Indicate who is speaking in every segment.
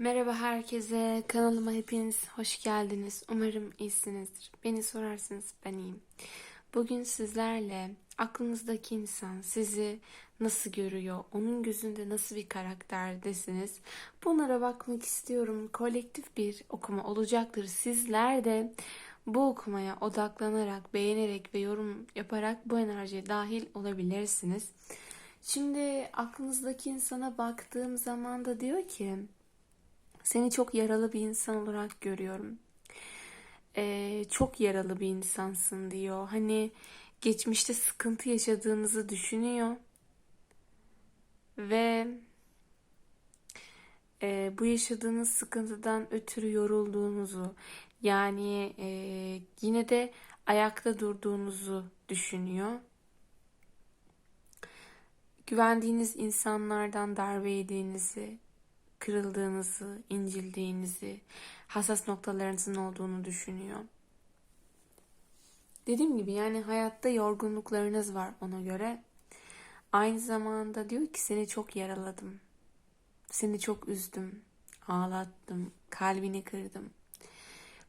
Speaker 1: Merhaba herkese, kanalıma hepiniz hoş geldiniz. Umarım iyisinizdir. Beni sorarsanız ben iyiyim. Bugün sizlerle aklınızdaki insan sizi nasıl görüyor, onun gözünde nasıl bir karakterdesiniz bunlara bakmak istiyorum. Kolektif bir okuma olacaktır. Sizler de bu okumaya odaklanarak, beğenerek ve yorum yaparak bu enerjiye dahil olabilirsiniz. Şimdi aklınızdaki insana baktığım zaman da diyor ki seni çok yaralı bir insan olarak görüyorum. Ee, çok yaralı bir insansın diyor. Hani geçmişte sıkıntı yaşadığınızı düşünüyor. Ve e, bu yaşadığınız sıkıntıdan ötürü yorulduğunuzu, yani e, yine de ayakta durduğunuzu düşünüyor. Güvendiğiniz insanlardan darbe yediğinizi, kırıldığınızı, incildiğinizi, hassas noktalarınızın olduğunu düşünüyor. Dediğim gibi yani hayatta yorgunluklarınız var ona göre. Aynı zamanda diyor ki seni çok yaraladım. Seni çok üzdüm, ağlattım, kalbini kırdım.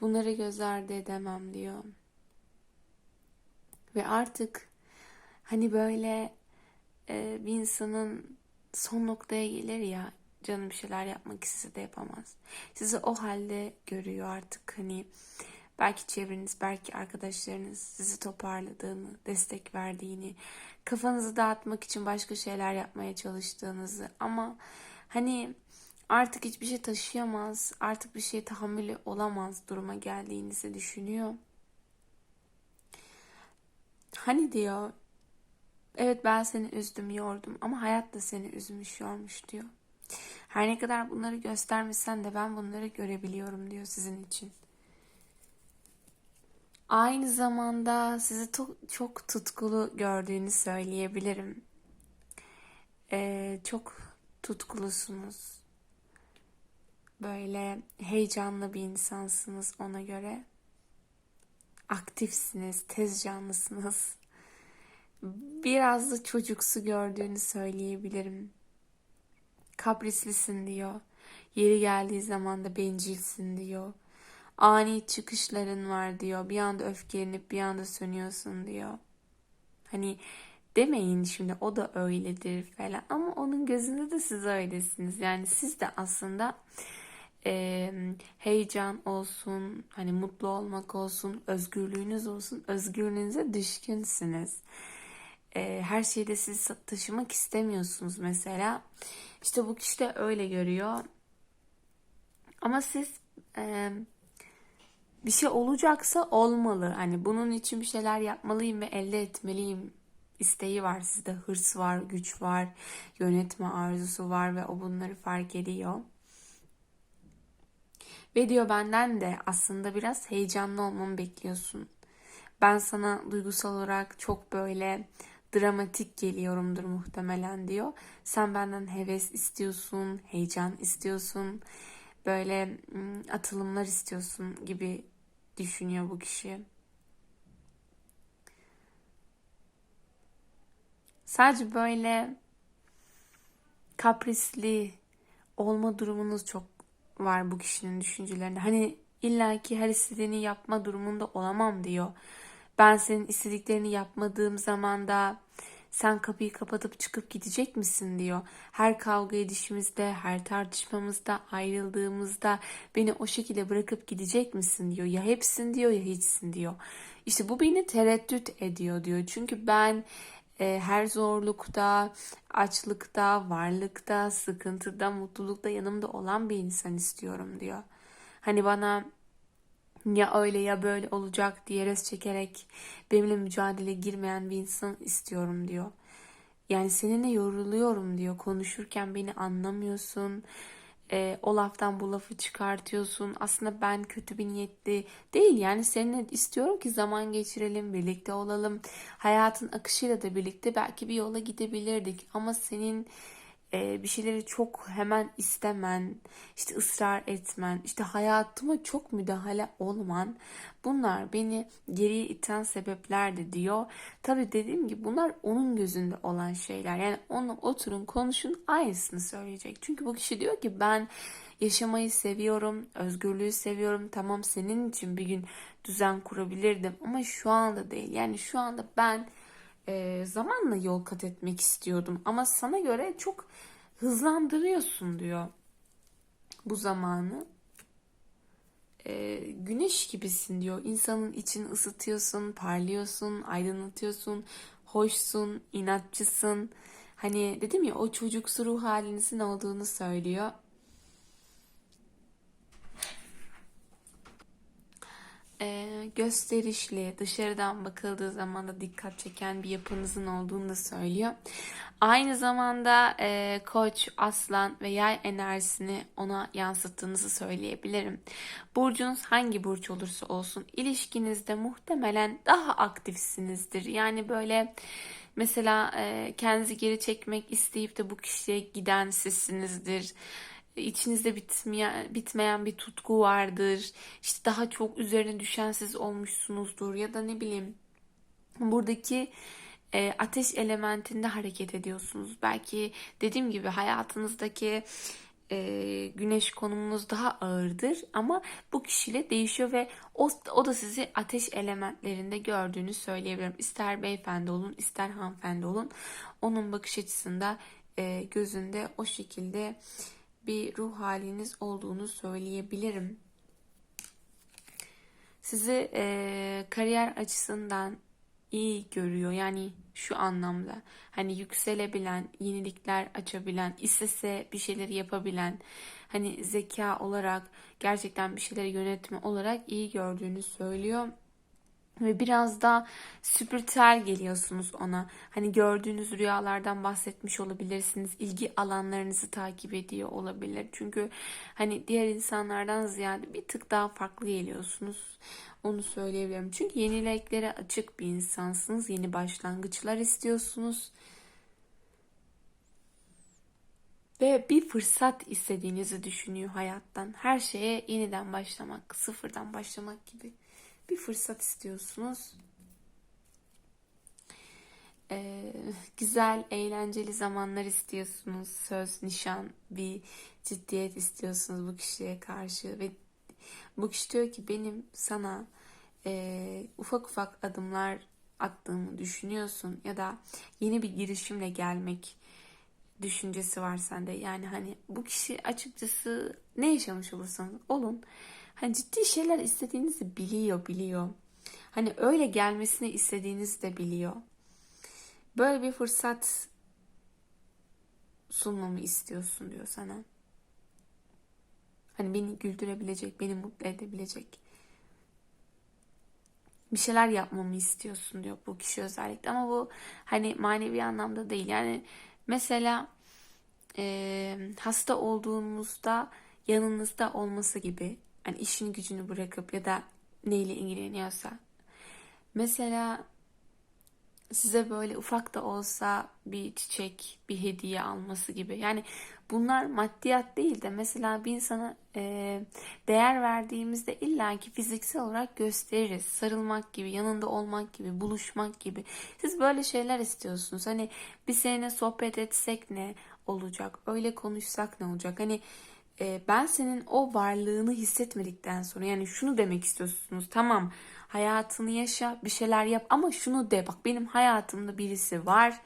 Speaker 1: Bunları göz ardı edemem diyor. Ve artık hani böyle e, bir insanın son noktaya gelir ya canım bir şeyler yapmak istese de yapamaz. Sizi o halde görüyor artık hani belki çevreniz, belki arkadaşlarınız sizi toparladığını, destek verdiğini, kafanızı dağıtmak için başka şeyler yapmaya çalıştığınızı ama hani artık hiçbir şey taşıyamaz, artık bir şeye tahammülü olamaz duruma geldiğinizi düşünüyor. Hani diyor, evet ben seni üzdüm, yordum ama hayat da seni üzmüş, yormuş diyor. Her ne kadar bunları göstermesen de ben bunları görebiliyorum diyor sizin için. Aynı zamanda sizi çok tutkulu gördüğünü söyleyebilirim. Ee, çok tutkulusunuz. Böyle heyecanlı bir insansınız ona göre. Aktifsiniz, tez canlısınız. Biraz da çocuksu gördüğünü söyleyebilirim. Kaprislisin diyor. Yeri geldiği zaman da bencilsin diyor. Ani çıkışların var diyor. Bir anda öfkelenip bir anda sönüyorsun diyor. Hani demeyin şimdi o da öyledir falan ama onun gözünde de siz öylesiniz. Yani siz de aslında e, heyecan olsun, hani mutlu olmak olsun, özgürlüğünüz olsun, özgürlüğünüze düşkünsünüz. E, her şeyde siz taşımak istemiyorsunuz mesela. İşte bu kişi de öyle görüyor. Ama siz e, bir şey olacaksa olmalı. Hani bunun için bir şeyler yapmalıyım ve elde etmeliyim isteği var sizde. Hırs var, güç var, yönetme arzusu var ve o bunları fark ediyor. Ve diyor benden de aslında biraz heyecanlı olmamı bekliyorsun. Ben sana duygusal olarak çok böyle dramatik geliyorumdur muhtemelen diyor. Sen benden heves istiyorsun, heyecan istiyorsun, böyle atılımlar istiyorsun gibi düşünüyor bu kişi. Sadece böyle kaprisli olma durumunuz çok var bu kişinin düşüncelerinde. Hani illaki her istediğini yapma durumunda olamam diyor. Ben senin istediklerini yapmadığım zaman da sen kapıyı kapatıp çıkıp gidecek misin diyor. Her kavga edişimizde, her tartışmamızda, ayrıldığımızda beni o şekilde bırakıp gidecek misin diyor. Ya hepsin diyor ya hiçsin diyor. İşte bu beni tereddüt ediyor diyor. Çünkü ben e, her zorlukta, açlıkta, varlıkta, sıkıntıda, mutlulukta yanımda olan bir insan istiyorum diyor. Hani bana ya öyle ya böyle olacak diye res çekerek benimle mücadele girmeyen bir insan istiyorum diyor. Yani seninle yoruluyorum diyor. Konuşurken beni anlamıyorsun. E, o laftan bu lafı çıkartıyorsun. Aslında ben kötü bir niyetli değil. Yani seninle istiyorum ki zaman geçirelim, birlikte olalım. Hayatın akışıyla da birlikte belki bir yola gidebilirdik. Ama senin e, bir şeyleri çok hemen istemen, işte ısrar etmen, işte hayatıma çok müdahale olman bunlar beni geriye iten sebeplerdi diyor. Tabii dediğim gibi bunlar onun gözünde olan şeyler. Yani onu oturun konuşun aynısını söyleyecek. Çünkü bu kişi diyor ki ben yaşamayı seviyorum, özgürlüğü seviyorum. Tamam senin için bir gün düzen kurabilirdim ama şu anda değil. Yani şu anda ben e, zamanla yol kat etmek istiyordum ama sana göre çok hızlandırıyorsun diyor bu zamanı. E, güneş gibisin diyor. İnsanın içini ısıtıyorsun, parlıyorsun, aydınlatıyorsun, hoşsun, inatçısın. Hani dedim ya o çocuksu ruh halinizin olduğunu söylüyor. Ee, gösterişli, dışarıdan bakıldığı zaman da dikkat çeken bir yapınızın olduğunu da söylüyor. Aynı zamanda e, koç, aslan ve yay enerjisini ona yansıttığınızı söyleyebilirim. Burcunuz hangi burç olursa olsun ilişkinizde muhtemelen daha aktifsinizdir. Yani böyle mesela e, kendinizi geri çekmek isteyip de bu kişiye giden sizsinizdir içinizde bitmeyen, bitmeyen bir tutku vardır. İşte daha çok üzerine düşen siz olmuşsunuzdur ya da ne bileyim buradaki e, ateş elementinde hareket ediyorsunuz. Belki dediğim gibi hayatınızdaki e, güneş konumunuz daha ağırdır ama bu kişiyle değişiyor ve o, o da sizi ateş elementlerinde gördüğünü söyleyebilirim. İster beyefendi olun ister hanımefendi olun onun bakış açısında e, gözünde o şekilde bir ruh haliniz olduğunu söyleyebilirim. Sizi e, kariyer açısından iyi görüyor. Yani şu anlamda hani yükselebilen, yenilikler açabilen, istese bir şeyleri yapabilen, hani zeka olarak gerçekten bir şeyleri yönetme olarak iyi gördüğünü söylüyor ve biraz da spiritüel geliyorsunuz ona. Hani gördüğünüz rüyalardan bahsetmiş olabilirsiniz. İlgi alanlarınızı takip ediyor olabilir. Çünkü hani diğer insanlardan ziyade bir tık daha farklı geliyorsunuz. Onu söyleyebilirim. Çünkü yeniliklere açık bir insansınız. Yeni başlangıçlar istiyorsunuz. Ve bir fırsat istediğinizi düşünüyor hayattan. Her şeye yeniden başlamak, sıfırdan başlamak gibi bir fırsat istiyorsunuz. Ee, güzel, eğlenceli zamanlar istiyorsunuz. Söz, nişan, bir ciddiyet istiyorsunuz bu kişiye karşı ve bu kişi diyor ki benim sana e, ufak ufak adımlar attığımı düşünüyorsun ya da yeni bir girişimle gelmek düşüncesi var sende. Yani hani bu kişi açıkçası ne yaşamış olursanız olun Hani ciddi şeyler istediğinizi biliyor, biliyor. Hani öyle gelmesini istediğinizi de biliyor. Böyle bir fırsat sunmamı istiyorsun diyor sana. Hani beni güldürebilecek, beni mutlu edebilecek bir şeyler yapmamı istiyorsun diyor bu kişi özellikle. Ama bu hani manevi anlamda değil. Yani mesela e, hasta olduğunuzda yanınızda olması gibi yani işini gücünü bırakıp ya da neyle ilgileniyorsa. Mesela size böyle ufak da olsa bir çiçek, bir hediye alması gibi. Yani bunlar maddiyat değil de mesela bir insana e, değer verdiğimizde illaki fiziksel olarak gösteririz. Sarılmak gibi, yanında olmak gibi, buluşmak gibi. Siz böyle şeyler istiyorsunuz. Hani bir seninle sohbet etsek ne olacak? Öyle konuşsak ne olacak? Hani e, ben senin o varlığını hissetmedikten sonra yani şunu demek istiyorsunuz tamam hayatını yaşa bir şeyler yap ama şunu de bak benim hayatımda birisi var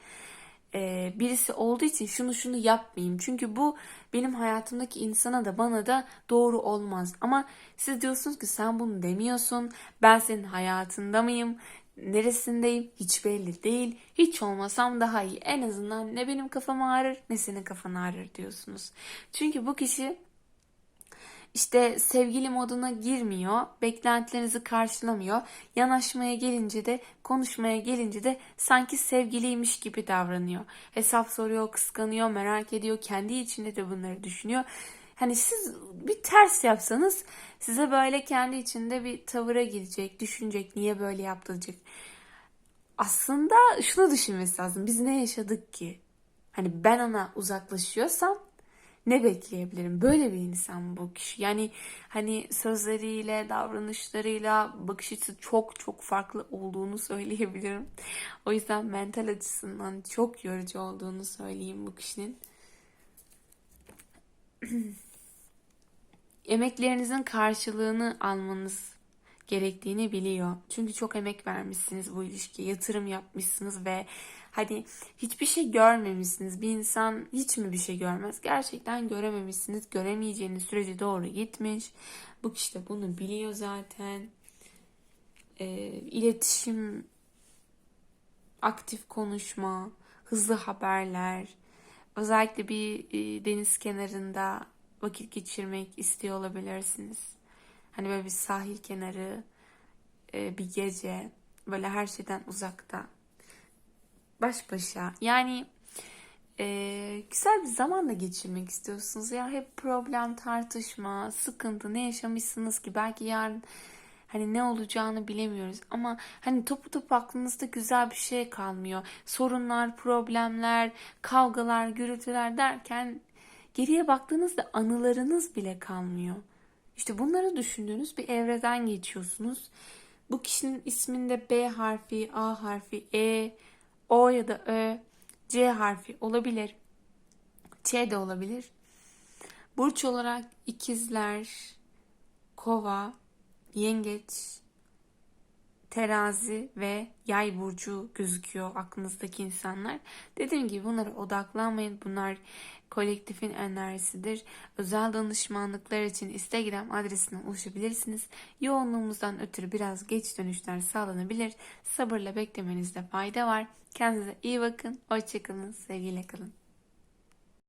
Speaker 1: e, birisi olduğu için şunu şunu yapmayayım. Çünkü bu benim hayatımdaki insana da bana da doğru olmaz. Ama siz diyorsunuz ki sen bunu demiyorsun ben senin hayatında mıyım neresindeyim hiç belli değil. Hiç olmasam daha iyi. En azından ne benim kafam ağrır ne senin kafan ağrır diyorsunuz. Çünkü bu kişi işte sevgili moduna girmiyor, beklentilerinizi karşılamıyor. Yanaşmaya gelince de, konuşmaya gelince de sanki sevgiliymiş gibi davranıyor. Hesap soruyor, kıskanıyor, merak ediyor, kendi içinde de bunları düşünüyor. Hani siz bir ters yapsanız size böyle kendi içinde bir tavıra girecek, düşünecek, niye böyle yaptı Aslında şunu düşünmesi lazım. Biz ne yaşadık ki? Hani ben ona uzaklaşıyorsam ne bekleyebilirim? Böyle bir insan bu kişi. Yani hani sözleriyle, davranışlarıyla bakış açısı çok çok farklı olduğunu söyleyebilirim. O yüzden mental açısından çok yorucu olduğunu söyleyeyim bu kişinin. emeklerinizin karşılığını almanız gerektiğini biliyor. Çünkü çok emek vermişsiniz bu ilişkiye, yatırım yapmışsınız ve hani hiçbir şey görmemişsiniz. Bir insan hiç mi bir şey görmez? Gerçekten görememişsiniz. Göremeyeceğiniz sürece doğru gitmiş. Bu kişi de bunu biliyor zaten. Ee, iletişim, aktif konuşma, hızlı haberler, özellikle bir e, deniz kenarında vakit geçirmek istiyor olabilirsiniz. Hani böyle bir sahil kenarı, e, bir gece, böyle her şeyden uzakta, baş başa. Yani e, güzel bir zaman da geçirmek istiyorsunuz. Ya hep problem, tartışma, sıkıntı ne yaşamışsınız ki belki yarın hani ne olacağını bilemiyoruz. Ama hani topu topu aklınızda güzel bir şey kalmıyor. Sorunlar, problemler, kavgalar, gürültüler derken geriye baktığınızda anılarınız bile kalmıyor. İşte bunları düşündüğünüz bir evreden geçiyorsunuz. Bu kişinin isminde B harfi, A harfi, E, O ya da Ö, C harfi olabilir. Ç de olabilir. Burç olarak ikizler, kova, yengeç, terazi ve yay burcu gözüküyor aklınızdaki insanlar. Dediğim gibi bunlara odaklanmayın. Bunlar kolektifin enerjisidir. Özel danışmanlıklar için Instagram adresine ulaşabilirsiniz. Yoğunluğumuzdan ötürü biraz geç dönüşler sağlanabilir. Sabırla beklemenizde fayda var. Kendinize iyi bakın. Hoşçakalın. Sevgiyle kalın.